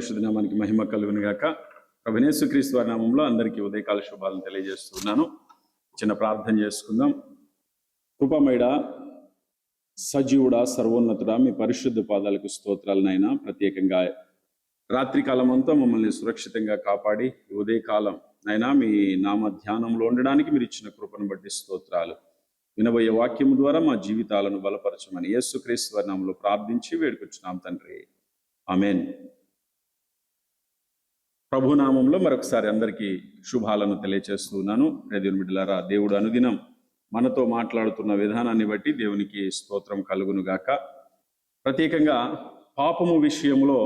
పరిశుద్ధ నామానికి మహిమ కలుగును గాక. క్రీస్తు వారి నామంలో అందరికీ ఉదయకాల శుభాలను తెలియజేస్తున్నాను. చిన్న ప్రార్థన చేసుకుందాం. కృపమైడ సజీవుడా సర్వోన్నతుడా మీ పరిశుద్ధ పాదాలకు స్తోత్రాలనైనా ప్రత్యేకంగా రాత్రికాలం అంతా మమ్మల్ని సురక్షితంగా కాపాడి ఉదయకాలం అయినా మీ నామ ధ్యానంలో ఉండడానికి మీరు ఇచ్చిన కృపను బట్టి స్తోత్రాలు. వినబోయే వాక్యము ద్వారా మా జీవితాలను బలపరచమని యేసుక్రీస్తు వారి నామంలో ప్రార్థించి వేడుకొచ్చున్నాం తండ్రి. ఆమెన్. ప్రభునామంలో మరొకసారి అందరికీ శుభాలను తెలియచేస్తున్నాను. దేవుని బిడ్డలారా దేవుడు అనుదినం మనతో మాట్లాడుతున్న విధానాన్ని బట్టి దేవునికి స్తోత్రం కలుగును గాక. ప్రత్యేకంగా పాపము విషయంలో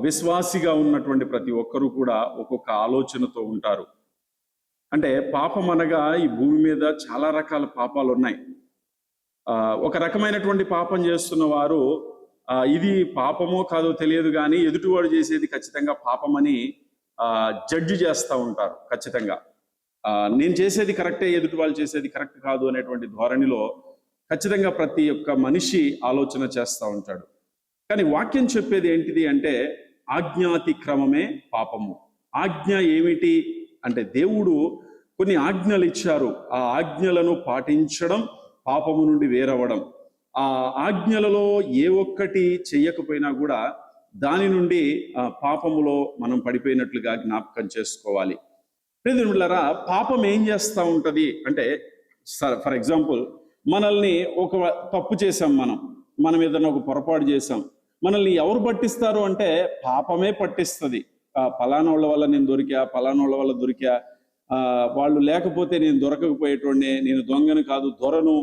విశ్వాసిగా ఉన్నటువంటి ప్రతి ఒక్కరూ కూడా ఒక్కొక్క ఆలోచనతో ఉంటారు. అంటే పాపం అనగా ఈ భూమి మీద చాలా రకాల పాపాలు ఉన్నాయి ఒక రకమైనటువంటి పాపం చేస్తున్న వారు ఇది పాపమో కాదో తెలియదు కానీ ఎదుటివాడు చేసేది ఖచ్చితంగా పాపమని జడ్జి చేస్తూ ఉంటారు ఖచ్చితంగా. నేను చేసేది కరెక్టే ఎదుటి వాళ్ళు చేసేది కరెక్ట్ కాదు అనేటువంటి ధోరణిలో ఖచ్చితంగా ప్రతి ఒక్క మనిషి ఆలోచన చేస్తూ ఉంటాడు. కానీ వాక్యం చెప్పేది ఏంటిది అంటే ఆజ్ఞాతిక్రమమే పాపము. ఆజ్ఞ ఏమిటి అంటే దేవుడు కొన్ని ఆజ్ఞలు ఇచ్చారు. ఆ ఆజ్ఞలను పాటించడం పాపము నుండి వేరవడం. ఆ ఆజ్ఞలలో ఏ ఒక్కటి చెయ్యకపోయినా కూడా దాని నుండి పాపములో మనం పడిపోయినట్లుగా జ్ఞాపకం చేసుకోవాలి. ప్రియమిళ్ళరా పాపం ఏం చేస్తూ ఉంటది? అంటే ఫర్ ఎగ్జాంపుల్ మనల్ని ఒక తప్పు చేసాం మనం. మనం ఏదైనా ఒక పొరపాటు చేసాం మనల్ని ఎవరు పట్టిస్తారు అంటే పాపమే పట్టిస్తుంది. ఆ పలానోళ్ళ వల్ల నేను దొరికా పలానోళ్ళ వల్ల దొరికా వాళ్ళు లేకపోతే నేను దొరకకపోయేటోడిని నేను దొంగను కాదు దొరను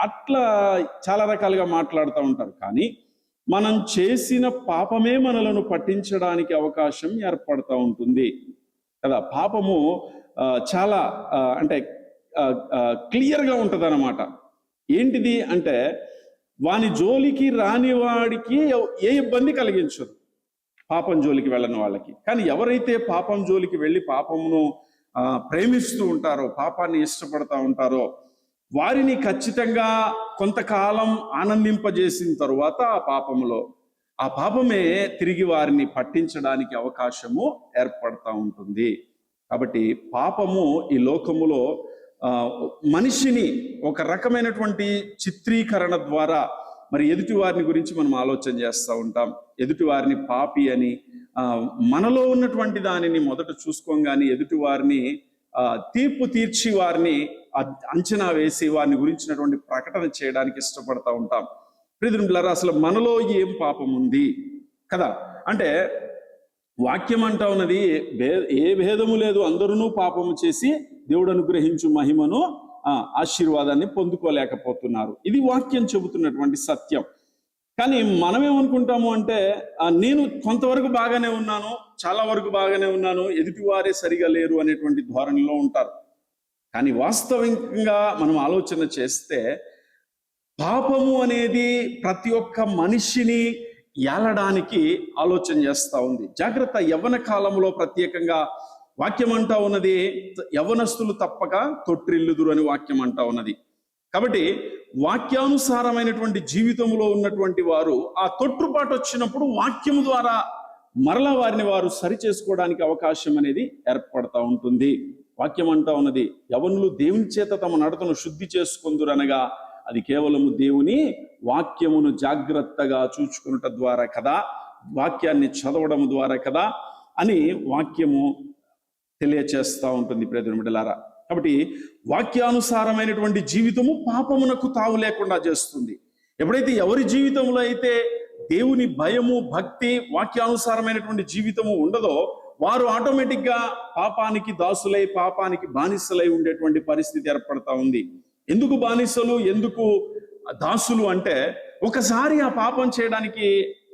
అట్లా చాలా రకాలుగా మాట్లాడుతూ ఉంటారు. కానీ మనం చేసిన పాపమే మనలను పట్టించడానికి అవకాశం ఏర్పడతా ఉంటుంది. కదా? పాపము ఆ, చాలా అంటే క్లియర్గా ఉంటుంది అనమాట ఏంటిది అంటే వాని జోలికి రాని వాడికి ఏ ఇబ్బంది కలిగించదు. పాపం జోలికి వెళ్ళని వాళ్ళకి. కానీ ఎవరైతే పాపం జోలికి వెళ్ళి పాపమును ప్రేమిస్తూ ఉంటారో పాపాన్ని ఇష్టపడతా ఉంటారో వారిని ఖచ్చితంగా కొంతకాలం ఆనందింపజేసిన తరువాత ఆ పాపములో ఆ పాపమే తిరిగి వారిని పట్టించడానికి అవకాశము ఏర్పడతా ఉంటుంది. కాబట్టి పాపము ఈ లోకములో మనిషిని ఒక రకమైనటువంటి చిత్రీకరణ ద్వారా మరి ఎదుటి వారిని గురించి మనం ఆలోచన చేస్తూ ఉంటాం. ఎదుటి వారిని పాపి అని మనలో ఉన్నటువంటి దానిని మొదట చూసుకోగానే ఎదుటి వారిని తీర్పు తీర్చి వారిని అంచనా వేసి వారిని గురించినటువంటి ప్రకటన చేయడానికి ఇష్టపడతా ఉంటాం. ప్రియులారా అసలు మనలో ఏం పాపం ఉంది? కదా? అంటే వాక్యం అంటా ఉన్నది ఏ భేదము లేదు అందరూ పాపము చేసి దేవుడు అనుగ్రహించు మహిమను ఆ, ఆశీర్వాదాన్ని పొందుకోలేకపోతున్నారు. ఇది వాక్యం చెబుతున్నటువంటి సత్యం. కానీ మనం ఏమనుకుంటాము అంటే నేను కొంతవరకు బాగానే ఉన్నాను చాలా వరకు బాగానే ఉన్నాను ఎదుటివారే సరిగా లేరు అనేటువంటి ధోరణిలో ఉంటారు. కానీ వాస్తవికంగా మనం ఆలోచన చేస్తే పాపము అనేది ప్రతి ఒక్క మనిషిని ఏలడానికి ఆలోచన చేస్తా ఉంది. జాగ్రత్త యవ్వన కాలంలో ప్రత్యేకంగా వాక్యం అంటా ఉన్నది యవ్వనస్తులు తప్పక తొట్టిల్లుదురు అని వాక్యం అంటా ఉన్నది. కాబట్టి వాక్యానుసారమైనటువంటి జీవితంలో ఉన్నటువంటి వారు ఆ తొట్టుపాటు వచ్చినప్పుడు వాక్యము ద్వారా మరలా వారిని వారు సరి చేసుకోవడానికి అవకాశం అనేది ఏర్పడతా ఉంటుంది. వాక్యం అంటా ఉన్నది యవనులు దేవుని చేత తమ నడతను శుద్ధి చేసుకుందురనగా అది కేవలము దేవుని వాక్యమును జాగ్రత్తగా చూచుకున్నట ద్వారా కదా వాక్యాన్ని చదవడం ద్వారా కదా అని వాక్యము తెలియచేస్తూ ఉంటుంది ప్రేదన బిడ్డలారా. కాబట్టి వాక్యానుసారమైనటువంటి జీవితము పాపమునకు తావు లేకుండా చేస్తుంది. ఎప్పుడైతే ఎవరి జీవితంలో అయితే దేవుని భయము భక్తి వాక్యానుసారమైనటువంటి జీవితము ఉండదో వారు ఆటోమేటిక్గా పాపానికి దాసులై పాపానికి బానిసలై ఉండేటువంటి పరిస్థితి ఏర్పడతా ఉంది. ఎందుకు బానిసలు ఎందుకు దాసులు అంటే ఒకసారి ఆ పాపం చేయడానికి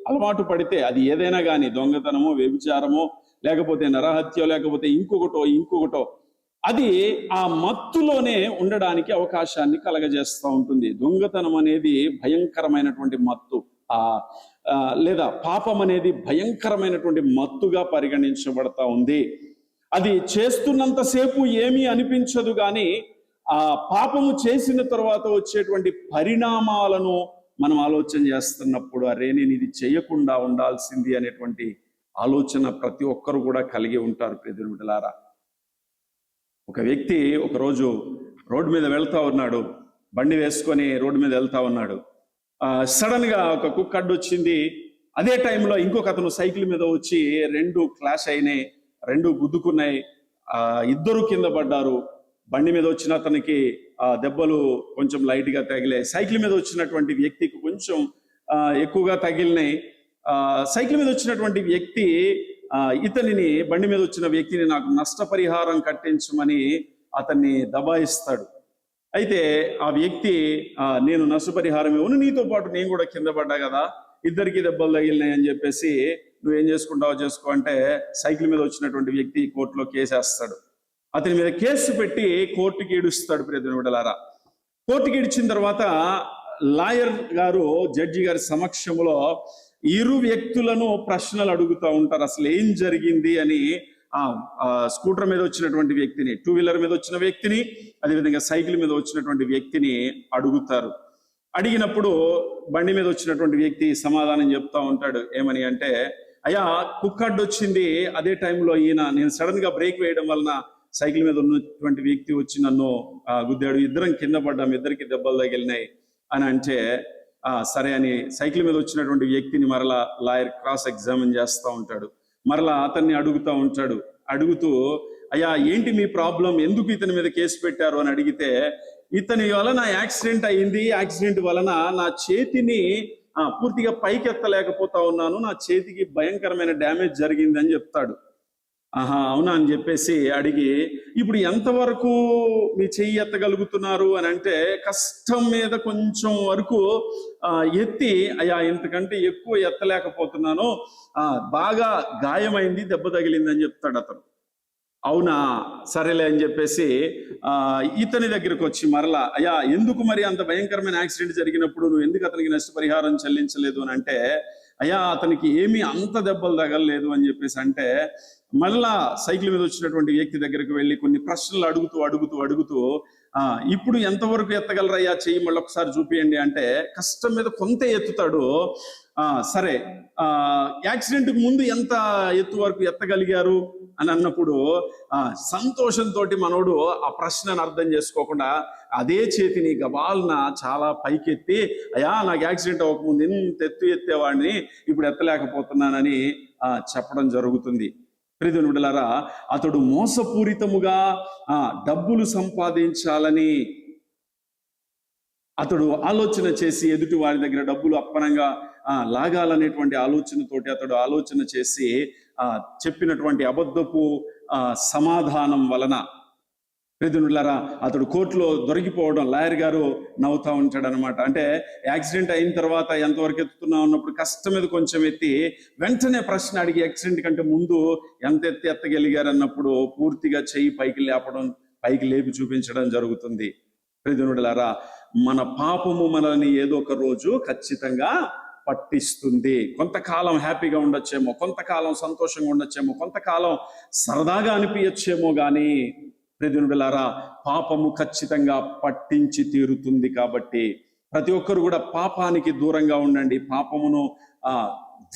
అలవాటు పడితే అది ఏదైనా కానీ దొంగతనమో వ్యభిచారమో లేకపోతే నరహత్యో లేకపోతే ఇంకొకటో ఇంకొకటో అది ఆ మత్తులోనే ఉండడానికి అవకాశాన్ని కలగజేస్తూ ఉంటుంది. దొంగతనం అనేది భయంకరమైనటువంటి మత్తు. ఆ లేదా పాపం అనేది భయంకరమైనటువంటి మత్తుగా పరిగణించబడతా ఉంది. అది చేస్తున్నంతసేపు ఏమీ అనిపించదు కానీ ఆ పాపము చేసిన తర్వాత వచ్చేటువంటి పరిణామాలను మనం ఆలోచన చేస్తున్నప్పుడు అరే నేను ఇది చేయకుండా ఉండాల్సింది అనేటువంటి ఆలోచన ప్రతి ఒక్కరు కూడా కలిగి ఉంటారు ప్రియమైన ఒక వ్యక్తి ఒకరోజు రోడ్డు మీద వెళ్తా ఉన్నాడు. బండి వేసుకొని రోడ్డు మీద వెళ్తా ఉన్నాడు. సడన్గా ఒక కుక్క అడ్డు వచ్చింది. అదే టైంలో ఇంకొక అతను సైకిల్ మీద వచ్చి రెండు క్లాష్ అయినాయి రెండు గుద్దుకున్నాయి. ఇద్దరు కింద పడ్డారు. బండి మీద వచ్చిన అతనికి ఆ దెబ్బలు కొంచెం లైట్గా తగిలాయి. సైకిల్ మీద వచ్చినటువంటి వ్యక్తికి కొంచెం ఎక్కువగా తగిలినాయి. సైకిల్ మీద వచ్చినటువంటి వ్యక్తి ఇతనిని బండి మీద వచ్చిన వ్యక్తిని నాకు నష్టపరిహారం కట్టించమని అతన్ని దబాయిస్తాడు. అయితే ఆ వ్యక్తి ఆ, నేను నష్టపరిహారం ఇవ్వను నీతో పాటు నేను కూడా కింద పడ్డా కదా ఇద్దరికి దెబ్బలు తగిలినాయి అని చెప్పేసి నువ్వేం చేసుకుంటావో చేసుకో అంటే సైకిల్ మీద వచ్చినటువంటి వ్యక్తి కోర్టులో కేసేస్తాడు అతని మీద కేసు పెట్టి కోర్టుకి ఈడుస్తాడు ప్రియతను విడలారా కోర్టుకి ఇడిచిన తర్వాత లాయర్ గారు జడ్జి గారి సమక్షంలో ఇరు వ్యక్తులను ప్రశ్నలు అడుగుతూ ఉంటారు. అసలు ఏం జరిగింది అని ఆ స్కూటర్ మీద వచ్చినటువంటి వ్యక్తిని టూ వీలర్ మీద వచ్చిన వ్యక్తిని అదేవిధంగా సైకిల్ మీద వచ్చినటువంటి వ్యక్తిని అడుగుతారు. అడిగినప్పుడు బండి మీద వచ్చినటువంటి వ్యక్తి సమాధానం చెప్తా ఉంటాడు. ఏమని అంటే అయ్యా కుక్కడ్డు వచ్చింది అదే టైంలో ఈయన నేను సడన్గా బ్రేక్ వేయడం వలన సైకిల్ మీద ఉన్నటువంటి వ్యక్తి వచ్చి నన్ను గుద్దాడు. ఇద్దరం కింద పడ్డాం ఇద్దరికి దెబ్బలు తగిలినాయి. అని అంటే సరే అని సైకిల్ మీద వచ్చినటువంటి వ్యక్తిని మరలా లాయర్ క్రాస్ ఎగ్జామిన్ చేస్తూ ఉంటాడు. మరలా అతన్ని అడుగుతూ ఉంటాడు. అడుగుతూ అయ్యా ఏంటి మీ ప్రాబ్లం? ఎందుకు ఇతని మీద కేసు పెట్టారు? అని అడిగితే ఇతని వలన యాక్సిడెంట్ అయింది. యాక్సిడెంట్ వలన నా చేతిని ఆ, పూర్తిగా పైకెత్తలేకపోతా ఉన్నాను. నా చేతికి భయంకరమైన డ్యామేజ్ జరిగింది అని చెప్తాడు. ఆహా అవునా అని చెప్పేసి అడిగి ఇప్పుడు ఎంతవరకు మీ చెయ్యి ఎత్తగలుగుతున్నారు? అని అంటే కష్టం మీద కొంచెం వరకు ఎత్తి అయ్యా ఇంతకంటే ఎక్కువ ఎత్తలేకపోతున్నాను. ఆ, బాగా గాయమైంది దెబ్బ తగిలింది అని చెప్తాడు అతను. అవునా? సరేలే అని చెప్పేసి ఆ ఇతని దగ్గరకు వచ్చి మరలా అయ్యా ఎందుకు మరి అంత భయంకరమైన యాక్సిడెంట్ జరిగినప్పుడు నువ్వు ఎందుకు అతనికి నష్టపరిహారం చెల్లించలేదు? అని అంటే అయ్యా అతనికి ఏమీ అంత దెబ్బలు తగలలేదు అని చెప్పేసి అంటే మళ్ళా సైకిల్ మీద వచ్చినటువంటి వ్యక్తి దగ్గరికి వెళ్ళి కొన్ని ప్రశ్నలు అడుగుతూ అడుగుతూ అడుగుతూ ఆ ఇప్పుడు ఎంతవరకు ఎత్తగలరయ్యా? చెయ్యి మళ్ళీ ఒకసారి చూపియండి. అంటే కష్టం మీద కొంత ఎత్తుతాడు. ఆ సరే యాక్సిడెంట్కి యాక్సిడెంట్ ముందు ఎంత ఎత్తు వరకు ఎత్తగలిగారు? అని అన్నప్పుడు ఆ సంతోషంతో మనోడు ఆ ప్రశ్నను అర్థం చేసుకోకుండా అదే చేతిని గబాల్న చాలా పైకెత్తి అయ్యా నాకు యాక్సిడెంట్ అవ్వకముందు ఎంత ఎత్తు ఎత్తేవాడిని ఇప్పుడు ఎత్తలేకపోతున్నానని చెప్పడం జరుగుతుంది. ప్రియమైన బిడ్డలారా అతడు మోసపూరితముగా ఆ డబ్బులు సంపాదించాలని అతడు ఆలోచన చేసి ఎదుటి వారి దగ్గర డబ్బులు అప్పనంగా ఆ లాగాలనేటువంటి ఆలోచనతోటి అతడు ఆలోచన చేసి ఆ చెప్పినటువంటి అబద్ధపు ఆ సమాధానం వలన ప్రియనులారా అతడు కోర్టులో దొరికిపోవడం లాయర్ గారు నవ్వుతా ఉంటాడు అనమాట అంటే యాక్సిడెంట్ అయిన తర్వాత ఎంతవరకు ఎత్తుతున్నావు అన్నప్పుడు కష్టం మీద కొంచెం ఎత్తి వెంటనే ప్రశ్న అడిగి యాక్సిడెంట్ కంటే ముందు ఎంత ఎత్తి ఎత్తగలిగారు అన్నప్పుడు పూర్తిగా చెయ్యి పైకి లేపడం పైకి లేపి చూపించడం జరుగుతుంది. ప్రియనులారా మన పాపము మనల్ని ఏదో ఒక రోజు ఖచ్చితంగా పట్టిస్తుంది. కొంతకాలం హ్యాపీగా ఉండొచ్చేమో కొంతకాలం సంతోషంగా ఉండొచ్చేమో కొంతకాలం సరదాగా అనిపించచ్చేమో కానీ ప్రతినులారా పాపము ఖచ్చితంగా పట్టించి తీరుతుంది కాబట్టి ప్రతి ఒక్కరు కూడా పాపానికి దూరంగా ఉండండి. పాపమును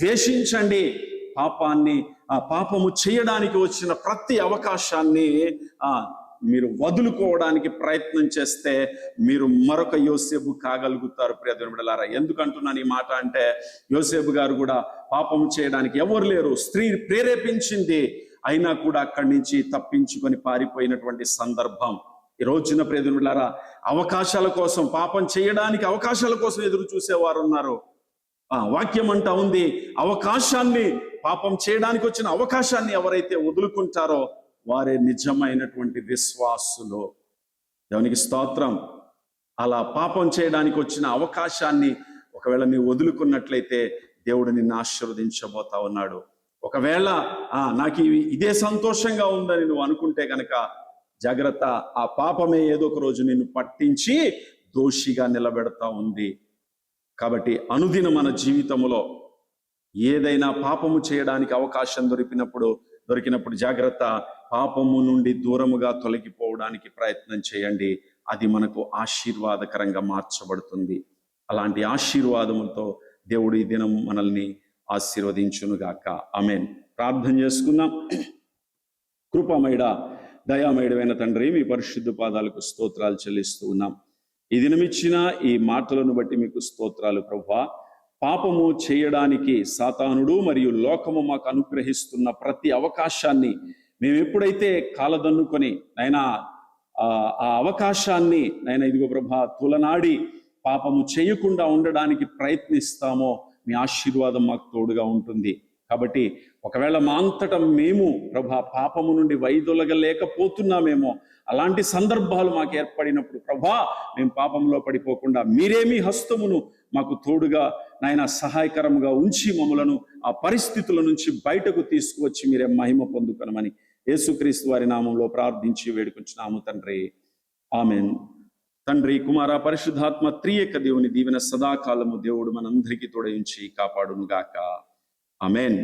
ద్వేషించండి. పాపాన్ని ఆ పాపము చేయడానికి వచ్చిన ప్రతి అవకాశాన్ని ఆ మీరు వదులుకోవడానికి ప్రయత్నం చేస్తే మీరు మరొక యోసేపు కాగలుగుతారు ప్రియమైన ఎందుకంటున్నాను ఈ మాట అంటే యోసేపు గారు కూడా పాపం చేయడానికి ఎవరు లేరు. స్త్రీ ప్రేరేపించింది. అయినా కూడా అక్కడి నుంచి తప్పించుకొని పారిపోయినటువంటి సందర్భం. ఈ రోజున ప్రేదులారా అవకాశాల కోసం పాపం చేయడానికి అవకాశాల కోసం ఎదురు చూసేవారు ఉన్నారు. ఆ వాక్యం అంటా ఉంది అవకాశాన్ని పాపం చేయడానికి వచ్చిన అవకాశాన్ని ఎవరైతే వదులుకుంటారో వారే నిజమైనటువంటి విశ్వాసులు. దేవునికి స్తోత్రం. అలా పాపం చేయడానికి వచ్చిన అవకాశాన్ని ఒకవేళ నీవు వదులుకున్నట్లయితే దేవుడు నిన్ను ఆశీర్వదించబోతా ఉన్నాడు. ఒకవేళ నాకు ఇదే సంతోషంగా ఉందని నువ్వు అనుకుంటే కనుక జాగ్రత్త ఆ పాపమే ఏదో ఒక రోజు నిన్ను పట్టించి దోషిగా నిలబెడతా ఉంది. కాబట్టి అనుదిన మన జీవితంలో ఏదైనా పాపము చేయడానికి అవకాశం దొరికినప్పుడు దొరికినప్పుడు జాగ్రత్త పాపము నుండి దూరముగా తొలగిపోవడానికి ప్రయత్నం చేయండి. అది మనకు ఆశీర్వాదకరంగా మార్చబడుతుంది. అలాంటి ఆశీర్వాదములతో దేవుడు ఈ దినం మనల్ని ఆశీర్వదించునుగాక. ఆమెన్. ప్రార్థన చేసుకుందాం. కృపమైడ దయామయుడమైన తండ్రి మీ పరిశుద్ధ పాదాలకు స్తోత్రాలు చెల్లిస్తూ ఉన్నాం. ఈ దినమిచ్చిన ఈ మాటలను బట్టి మీకు స్తోత్రాలు ప్రభా పాపము చేయడానికి సాతానుడు మరియు లోకము మాకు అనుగ్రహిస్తున్న ప్రతి అవకాశాన్ని మేము ఎప్పుడైతే కాలదన్నుకొని నైనా ఆ ఆ అవకాశాన్ని నైనా ఇదిగో ప్రభా తులనాడి పాపము చేయకుండా ఉండడానికి ప్రయత్నిస్తామో మీ ఆశీర్వాదం మాకు తోడుగా ఉంటుంది. కాబట్టి ఒకవేళ మా అంతటం మేము ప్రభా పాపము నుండి వైదొలగలేకపోతున్నామేమో అలాంటి సందర్భాలు మాకు ఏర్పడినప్పుడు ప్రభా మేము పాపంలో పడిపోకుండా మీరేమి హస్తమును మాకు తోడుగా నాయన సహాయకరంగా ఉంచి మమ్మలను ఆ పరిస్థితుల నుంచి బయటకు తీసుకువచ్చి మీరే మహిమ పొందుకొనమని యేసుక్రీస్తు వారి నామంలో ప్రార్థించి వేడుకొచ్చినాము తండ్రి. ఆమెన్. తండ్రి కుమార పరిశుద్ధాత్మ త్రియక దేవుని దీవెన సదాకాలము దేవుడు మనందరికీ తోడయించి కాపాడునుగాక. అమెన్